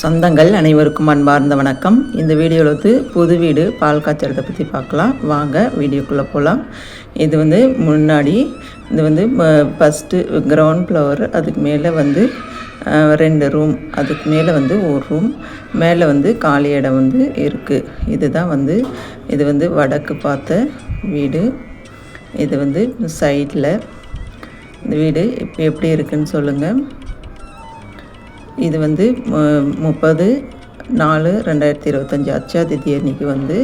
சொந்தங்கள் அனைவருக்கும் அன்பார்ந்த வணக்கம். இந்த வீடியோவில் வந்து புது வீடு பால் காய்ச்சறதை பற்றி பார்க்கலாம் வாங்க வீடியோக்குள்ளே போகலாம் இது வந்து முன்னாடி இது வந்து ஃபஸ்ட்டு கிரவுண்ட் ஃப்ளவர் அதுக்கு மேலே வந்து ரெண்டு ரூம் அதுக்கு மேலே வந்து ஒரு ரூம் மேலே வந்து காலி இடம் வந்து இருக்குது இதுதான் வந்து இது வந்து வடக்கு பார்த்த வீடு. இது வந்து சைடில் இந்த வீடு இப்போ எப்படி இருக்குன்னு சொல்லுங்கள் இது வந்து முப்பது நாலு ரெண்டாயிரத்தி இருபத்தஞ்சி அச்சாதித்தி அன்னைக்கு வந்து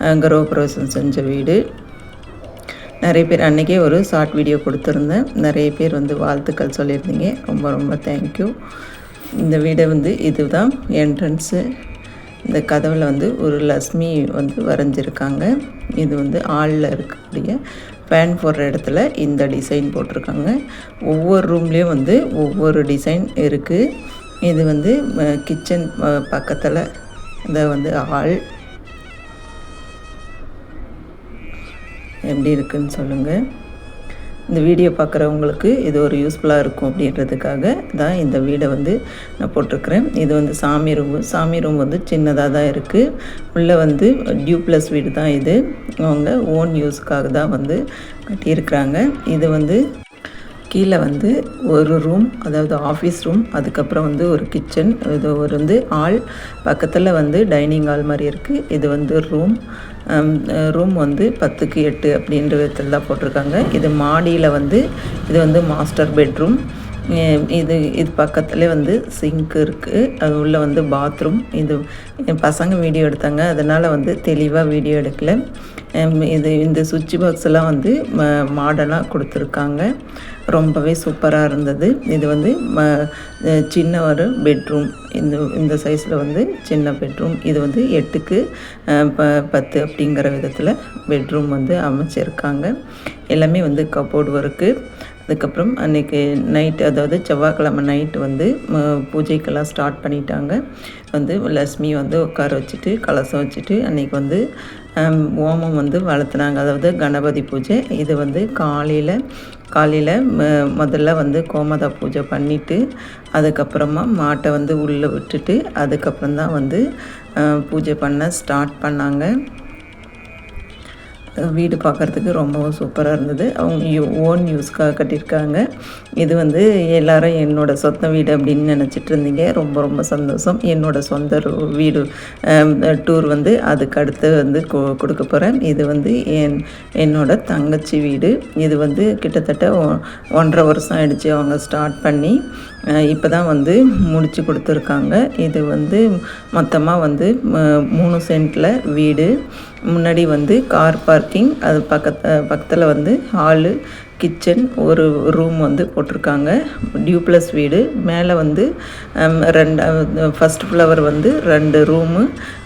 அஹ், கிரகப்பிரவேசம் செஞ்ச வீடு. நிறைய பேர் அன்றைக்கே ஒரு ஷார்ட் வீடியோ கொடுத்துருந்தேன். நிறைய பேர் வந்து வாழ்த்துக்கள் சொல்லியிருந்தீங்க. ரொம்ப ரொம்ப தேங்க்யூ இந்த வீடை வந்து இதுதான். என்ட்ரன்ஸு இந்த கதவில் வந்து ஒரு லக்ஷ்மி வந்து வரைஞ்சிருக்காங்க. இது வந்து ஆளில் இருக்கக்கூடிய ஃபேன் போடுற இடத்துல இந்த டிசைன் போட்டிருக்காங்க. ஒவ்வொரு ரூம்லேயும் வந்து ஒவ்வொரு டிசைன் இருக்குது இது வந்து கிச்சன் பக்கத்தில் இதை வந்து ஆள் எப்படி இருக்குன்னு சொல்லுங்கள் இந்த வீடியோ பார்க்குறவங்களுக்கு இது ஒரு யூஸ்ஃபுல்லாக இருக்கும் அப்படின்றதுக்காக தான் இந்த வீடை வந்து நான் போட்டிருக்கிறேன். இது வந்து சாமி ரூம். சாமி ரூம் வந்து சின்னதாக தான் இருக்குது உள்ளே வந்து டியூப்ளஸ் வீடு தான் இது. அவங்க ஓன் யூஸ்க்காக தான் வந்து கட்டியிருக்கிறாங்க. இது வந்து கீழே வந்து ஒரு ரூம் அதாவது ஆஃபீஸ் ரூம் அதுக்கப்புறம் வந்து ஒரு கிச்சன் இது ஒரு வந்து ஹால் பக்கத்தில் வந்து டைனிங் ஹால் மாதிரி இருக்குது இது வந்து ரூம் ரூம் வந்து பத்துக்கு எட்டு அப்படின்ற விதத்தில் தான் போட்டிருக்காங்க. இது மாடியில் வந்து இது வந்து மாஸ்டர் பெட்ரூம் இது இது பக்கத்துலேயே வந்து சிங்க் இருக்குது அது உள்ளே வந்து பாத்ரூம் இது என் பசங்க வீடியோ எடுத்தாங்க. அதனால் வந்து தெளிவாக வீடியோ எடுக்கல. இது இந்த சுவிட்ச் பாக்ஸ் எல்லாம் வந்து மாடலாக கொடுத்துருக்காங்க. ரொம்பவே சூப்பராக இருந்தது. இது வந்து ம சின்ன ஒரு பெட்ரூம் இந்த இந்த சைஸில் வந்து சின்ன பெட்ரூம் இது வந்து எட்டுக்கு ப பத்து அப்படிங்கிற விதத்தில் பெட்ரூம் வந்து அமைச்சிருக்காங்க. எல்லாமே வந்து கபோர்டு ஒர்க்கு அதுக்கப்புறம் அன்றைக்கி நைட் அதாவது செவ்வாய்க்கிழமை நைட்டு வந்து பூஜைக்கெல்லாம் ஸ்டார்ட் பண்ணிட்டாங்க. வந்து லக்ஷ்மி வந்து உட்கார வச்சுட்டு கலசம் வச்சுட்டு அன்றைக்கி வந்து ஓமம் வந்து வளர்த்துனாங்க. அதாவது கணபதி பூஜை. இது வந்து காலையில் காலையில் ம- முதல்ல வந்து கோமதா பூஜை பண்ணிவிட்டு அதுக்கப்புறமா மாட்டை வந்து உள்ளே விட்டுட்டு அதுக்கப்புறம் தான் வந்து பூஜை பண்ண ஸ்டார்ட் பண்ணாங்க. வீடு பார்க்குறதுக்கு ரொம்பவும் சூப்பராக இருந்தது. அவங்க ஓன் யூஸ்க்காக கட்டியிருக்காங்க. இது வந்து எல்லாரும் என்னோட சொந்த வீடு அப்படின்னு நினச்சிட்டு இருந்தீங்க. ரொம்ப ரொம்ப சந்தோஷம். என்னோட சொந்த வீடு டூர் வந்து அதுக்கு அடுத்து வந்து கொ- கொடுக்க போகிறேன் இது வந்து என் என்னோட தங்கச்சி வீடு. இது வந்து கிட்டத்தட்ட ஒ- ஒன்றரை வருஷம் ஆயிடுச்சு அவங்க ஸ்டார்ட் பண்ணி. இப்போ தான் வந்து முடித்து கொடுத்துருக்காங்க. இது வந்து மொத்தமாக வந்து மூணு சென்ட்டில் வீடு முன்னாடி வந்து கார் பார்க்கிங் அது பக்கத்து பக்கத்தில் வந்து ஹாலு கிச்சன் ஒரு ரூம் வந்து போட்டிருக்காங்க. டியூப்ளஸ் வீடு. மேலே வந்து ரெண்டு ஃபஸ்ட் ஃப்ளவர் வந்து ரெண்டு ரூமு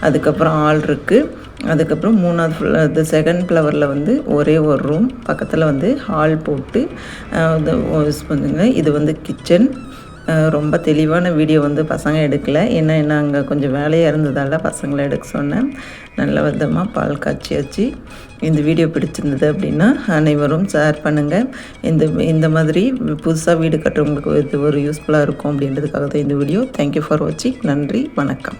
அதுக்கப்புறம் ஹால் இருக்குது அதுக்கப்புறம் மூணாவது ஃப்ள இது செகண்ட் ஃப்ளவரில் வந்து ஒரே ஒரு ரூம் பக்கத்தில் வந்து ஹால் போட்டு இது யூஸ் பண்ணுங்க இது வந்து கிச்சன் ரொம்ப தெளிவான வீடியோ வந்து பசங்க எடுக்கல. ஏன்னா என்ன அங்கே கொஞ்சம் வேலையாக இருந்ததால் பசங்களை எடுக்க சொன்னேன். நல்ல விதமாக பால் காய்ச்சியாச்சு இந்த வீடியோ பிடிச்சிருந்தது அப்படின்னா அனைவரும் ஷேர் பண்ணுங்கள் இந்த இந்த மாதிரி புதுசாக வீடு கட்டுறவங்களுக்கு இது ஒரு யூஸ்ஃபுல்லாக இருக்கும் அப்படின்றதுக்காக தான் இந்த வீடியோ. தேங்க்யூ ஃபார் வாட்சிங் நன்றி வணக்கம்.